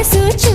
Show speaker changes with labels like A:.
A: మనసు